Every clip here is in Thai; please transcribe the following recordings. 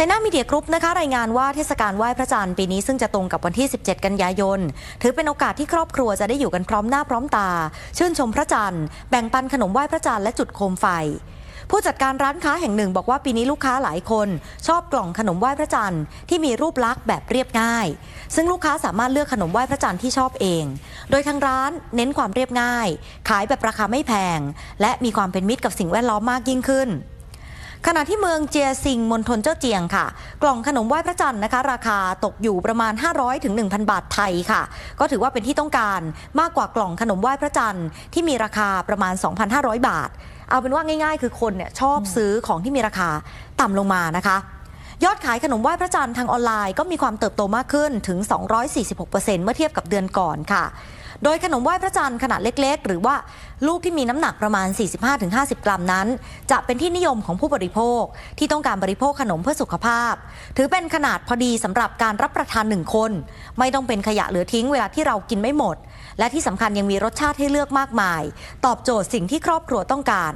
ชัยนามีเดียกรุ๊ปนะคะรายงานว่าเทศกาลไหว้พระจันทร์ปีนี้ซึ่งจะตรงกับวันที่ 17 กันยายน ถือเป็นโอกาสที่ครอบครัวจะได้อยู่กันพร้อมหน้าพร้อมตา ชื่นชมพระจันทร์แบ่งปันขนมไหว้พระจันทร์และจุดโคมไฟผู้จัดการร้านค้าแห่งหนึ่งบอกว่าปีนี้ลูกค้าหลายคน ชอบกล่องขนมไหว้พระจันทร์ที่มีรูปลักษณ์แบบเรียบง่าย ซึ่งลูกค้าสามารถเลือกขนมไหว้พระจันทร์ที่ชอบเอง โดยทางร้านเน้นความเรียบง่าย ขายแบบราคาไม่แพง และมีความเป็นมิตรกับสิ่งแวดล้อมมากยิ่งขึ้น ขณะที่เมืองเจียซิงมณฑลเจ้าเจียงค่ะ กล่องขนมไหว้พระจันทร์นะคะ ราคาตกอยู่ประมาณ 500ถึง1,000 บาทไทยค่ะ ก็ถือว่าเป็นที่ต้องการมากกว่ากล่องขนมไหว้พระจันทร์ที่มีราคาประมาณ 2,500 บาท เอาเป็นว่าง่าย ๆ คือคนเนี่ยชอบซื้อของที่มีราคาต่ำลงมานะคะ ยอดขายขนมไหว้พระจันทร์ทางออนไลน์ก็มีความเติบโตมากขึ้นถึง 246%เมื่อเทียบกับเดือนก่อนค่ะ โดยขนมไหว้พระจันทร์ขนาดเล็กๆ หรือว่าลูกที่มีน้ำหนักประมาณ 45-50 กรัมนั้น จะเป็นที่นิยมของผู้บริโภคที่ต้องการบริโภคขนมเพื่อสุขภาพ ถือเป็นขนาดพอดีสำหรับการรับประทานหนึ่งคน ไม่ต้องเป็นขยะเหลือทิ้งเวลาที่เรากินไม่หมด และที่สำคัญยังมีรสชาติให้เลือกมากมาย ตอบโจทย์สิ่งที่ครอบครัวต้องการ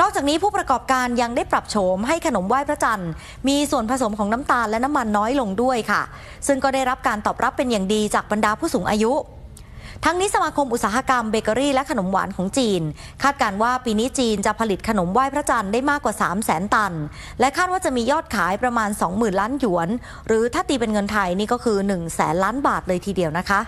นอกจากนี้ผู้ประกอบการยังได้ปรับโฉมให้ขนมไหว้พระจันทร์ มีส่วนผสมของน้ำตาลและน้ำมันน้อยลงด้วยค่ะ ซึ่งก็ได้รับการตอบรับเป็นอย่างดีจากบรรดาผู้สูงอายุทั้งนี้สมาคมอุตสาหกรรมเบเกอรี่และขนมหวานของจีน คาดการณ์ว่าปีนี้จีนจะผลิตขนมไหว้พระจันทร์ได้มากกว่า 3 0 0แสนตัน และคาดว่าจะมียอดขายประมาณ 20,000 ล้านหยวน หรือถ้าตีเป็นเงินไทยนี่ก็คือ1แสนล้านบาทเลยทีเดียวนะคะ